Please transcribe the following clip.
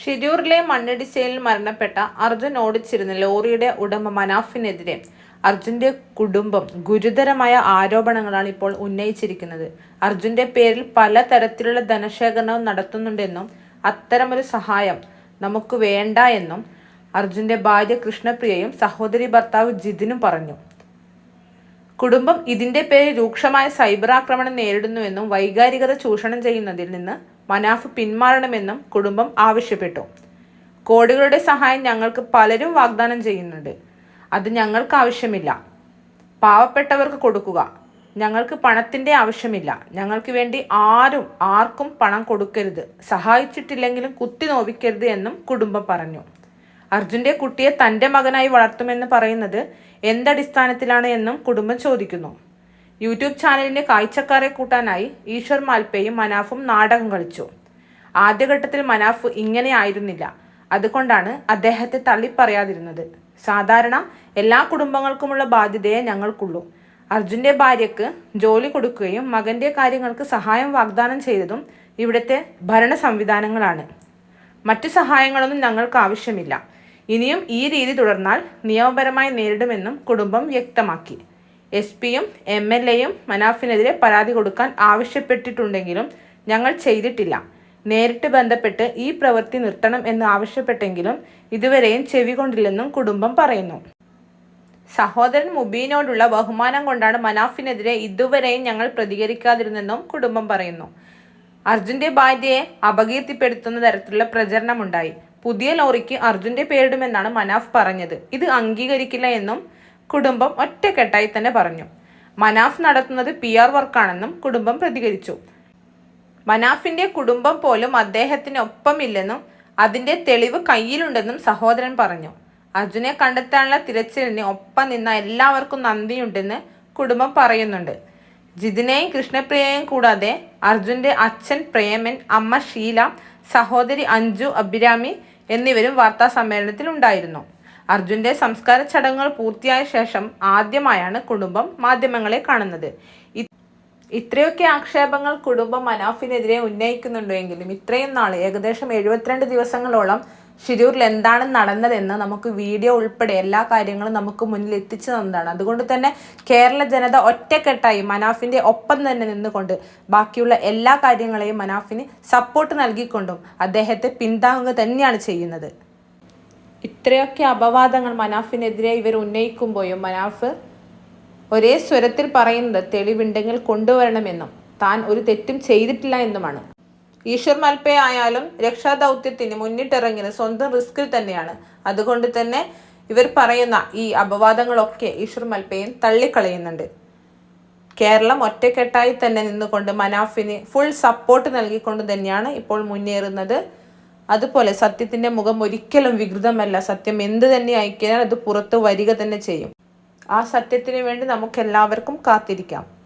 ഷിരൂരിലെ മണ്ണിടിച്ചയിൽ മരണപ്പെട്ട അർജുൻ ഓടിച്ചിരുന്ന ലോറിയുടെ ഉടമ മനാഫിനെതിരെ അർജുന്റെ കുടുംബം ഗുരുതരമായ ആരോപണങ്ങളാണ് ഇപ്പോൾ ഉന്നയിച്ചിരിക്കുന്നത്. അർജുന്റെ പേരിൽ പല തരത്തിലുള്ള ധനശേഖരണവും നടത്തുന്നുണ്ടെന്നും അത്തരമൊരു സഹായം നമുക്ക് വേണ്ട എന്നും അർജുന്റെ ഭാര്യ കൃഷ്ണപ്രിയയും സഹോദരി ഭർത്താവ് ജിതിനും പറഞ്ഞു. കുടുംബം ഇതിന്റെ പേരിൽ രൂക്ഷമായ സൈബർ ആക്രമണം നേരിടുന്നുവെന്നും വൈകാരികത ചൂഷണം ചെയ്യുന്നതിൽ നിന്ന് മനാഫ് പിന്മാറണമെന്നും കുടുംബം ആവശ്യപ്പെട്ടു. കോടികളുടെ സഹായം ഞങ്ങൾക്ക് പലരും വാഗ്ദാനം ചെയ്യുന്നുണ്ട്. അത് ഞങ്ങൾക്ക് ആവശ്യമില്ല. പാവപ്പെട്ടവർക്ക് കൊടുക്കുക. ഞങ്ങൾക്ക് പണത്തിന്റെ ആവശ്യമില്ല. ഞങ്ങൾക്ക് വേണ്ടി ആരും ആർക്കും പണം കൊടുക്കരുത്. സഹായിച്ചിട്ടില്ലെങ്കിലും കുത്തി നോവിക്കരുത് എന്നും കുടുംബം പറഞ്ഞു. അർജുന്റെ കുട്ടിയെ തന്റെ മകനായി വളർത്തുമെന്ന് പറയുന്നത് എന്തടിസ്ഥാനത്തിലാണ് എന്നും കുടുംബം ചോദിക്കുന്നു. യൂട്യൂബ് ചാനലിന്റെ കാഴ്ചക്കാരെ കൂട്ടാനായി ഈശ്വർ മാൽപ്പയും മനാഫും നാടകം കളിച്ചു. ആദ്യഘട്ടത്തിൽ മനാഫ് ഇങ്ങനെ ആയിരുന്നില്ല. അതുകൊണ്ടാണ് അദ്ദേഹത്തെ തള്ളിപ്പറയാതിരുന്നത്. സാധാരണ എല്ലാ കുടുംബങ്ങൾക്കുമുള്ള ബാധ്യതയെ ഞങ്ങൾക്കുള്ളൂ. അർജുന്റെ ഭാര്യയ്ക്ക് ജോലി കൊടുക്കുകയും മകന്റെ കാര്യങ്ങൾക്ക് സഹായം വാഗ്ദാനം ചെയ്തതും ഇവിടുത്തെ ഭരണ സംവിധാനങ്ങളാണ്. മറ്റു സഹായങ്ങളൊന്നും ഞങ്ങൾക്ക് ആവശ്യമില്ല. ഇനിയും ഈ രീതി തുടർന്നാൽ നിയമപരമായി നേരിടുമെന്നും കുടുംബം വ്യക്തമാക്കി. എസ് പിയും എം എൽ എയും മനാഫിനെതിരെ പരാതി കൊടുക്കാൻ ആവശ്യപ്പെട്ടിട്ടുണ്ടെങ്കിലും ഞങ്ങൾ ചെയ്തിട്ടില്ല. നേരിട്ട് ബന്ധപ്പെട്ട് ഈ പ്രവൃത്തി നിർത്തണം എന്ന് ആവശ്യപ്പെട്ടെങ്കിലും ഇതുവരെയും ചെവികൊണ്ടില്ലെന്നും കുടുംബം പറയുന്നു. സഹോദരൻ മുബീനോടുള്ള ബഹുമാനം കൊണ്ടാണ് മനാഫിനെതിരെ ഇതുവരെയും ഞങ്ങൾ പ്രതികരിക്കാതിരുന്നെന്നും കുടുംബം പറയുന്നു. അർജുന്റെ ഭാര്യയെ അപകീർത്തിപ്പെടുത്തുന്ന തരത്തിലുള്ള പ്രചരണമുണ്ടായി. പുതിയ ലോറിക്ക് അർജുന്റെ പേരിടുമെന്നാണ് മനാഫ് പറഞ്ഞത്. ഇത് അംഗീകരിക്കില്ല എന്നും കുടുംബം ഒറ്റക്കെട്ടായി തന്നെ പറഞ്ഞു. മനാഫ് നടത്തുന്നത് പി ആർ വർക്കാണെന്നും കുടുംബം പ്രതികരിച്ചു. മനാഫിന്റെ കുടുംബം പോലും അദ്ദേഹത്തിന് ഒപ്പമില്ലെന്നും അതിന്റെ തെളിവ് കയ്യിലുണ്ടെന്നും സഹോദരൻ പറഞ്ഞു. അർജുനെ കണ്ടെത്താനുള്ള തിരച്ചിലിന് ഒപ്പം നിന്ന എല്ലാവർക്കും നന്ദിയുണ്ടെന്ന് കുടുംബം പറയുന്നുണ്ട്. ജിതിനെയും കൃഷ്ണപ്രിയയും കൂടാതെ അർജുന്റെ അച്ഛൻ പ്രേമൻ അമ്മ ഷീല സഹോദരി അഞ്ജു അഭിരാമി എന്നിവരും വാർത്താ സമ്മേളനത്തിൽ ഉണ്ടായിരുന്നു അർജുന്റെ സംസ്കാര ചടങ്ങുകൾ പൂർത്തിയായ ശേഷം ആദ്യമായാണ് കുടുംബം മാധ്യമങ്ങളെ കാണുന്നത്. ഇത്രയൊക്കെ ആക്ഷേപങ്ങൾ കുടുംബം മനാഫിനെതിരെ ഉന്നയിക്കുന്നുണ്ടെങ്കിലും ഇത്രയും നാൾ ഏകദേശം എഴുപത്തിരണ്ട് ദിവസങ്ങളോളം ഷിരൂരിൽ എന്താണ് നടന്നതെന്ന് നമുക്ക് വീഡിയോ ഉൾപ്പെടെ എല്ലാ കാര്യങ്ങളും നമുക്ക് മുന്നിൽ എത്തിച്ചു തന്നതാണ്. അതുകൊണ്ട് തന്നെ കേരള ജനത ഒറ്റക്കെട്ടായി മനാഫിന്റെ ഒപ്പം തന്നെ നിന്നുകൊണ്ട് ബാക്കിയുള്ള എല്ലാ കാര്യങ്ങളെയും മനാഫിന് സപ്പോർട്ട് നൽകിക്കൊണ്ടും അദ്ദേഹത്തെ പിന്താങ്ങുക തന്നെയാണ് ചെയ്യുന്നത്. ഇത്രയൊക്കെ അപവാദങ്ങൾ മനാഫിനെതിരെ ഇവർ ഉന്നയിക്കുമ്പോഴും മനാഫ് ഒരേ സ്വരത്തിൽ പറയുന്നത് തെളിവുണ്ടെങ്കിൽ കൊണ്ടുവരണമെന്നും താൻ ഒരു തെറ്റും ചെയ്തിട്ടില്ല എന്നുമാണ്. ഈശ്വർ മൽപ്പേ ആയാലും രക്ഷാദൗത്യത്തിന് മുന്നിട്ടിറങ്ങിയത് സ്വന്തം റിസ്കിൽ തന്നെയാണ്. അതുകൊണ്ട് തന്നെ ഇവർ പറയുന്ന ഈ അപവാദങ്ങളൊക്കെ ഈശ്വർ മൽപ്പയും തള്ളിക്കളയുന്നുണ്ട്. കേരളം ഒറ്റക്കെട്ടായി തന്നെ നിന്നുകൊണ്ട് മനാഫിന് ഫുൾ സപ്പോർട്ട് നൽകിക്കൊണ്ട് തന്നെയാണ് ഇപ്പോൾ മുന്നേറുന്നത്. അതുപോലെ സത്യത്തിന്റെ മുഖം ഒരിക്കലും വികൃതമല്ല. സത്യം എന്ത് തന്നെ അയക്കിയാൽ അത് പുറത്ത് വരിക തന്നെ ചെയ്യും. ആ സത്യത്തിന് വേണ്ടി നമുക്ക് എല്ലാവർക്കും കാത്തിരിക്കാം.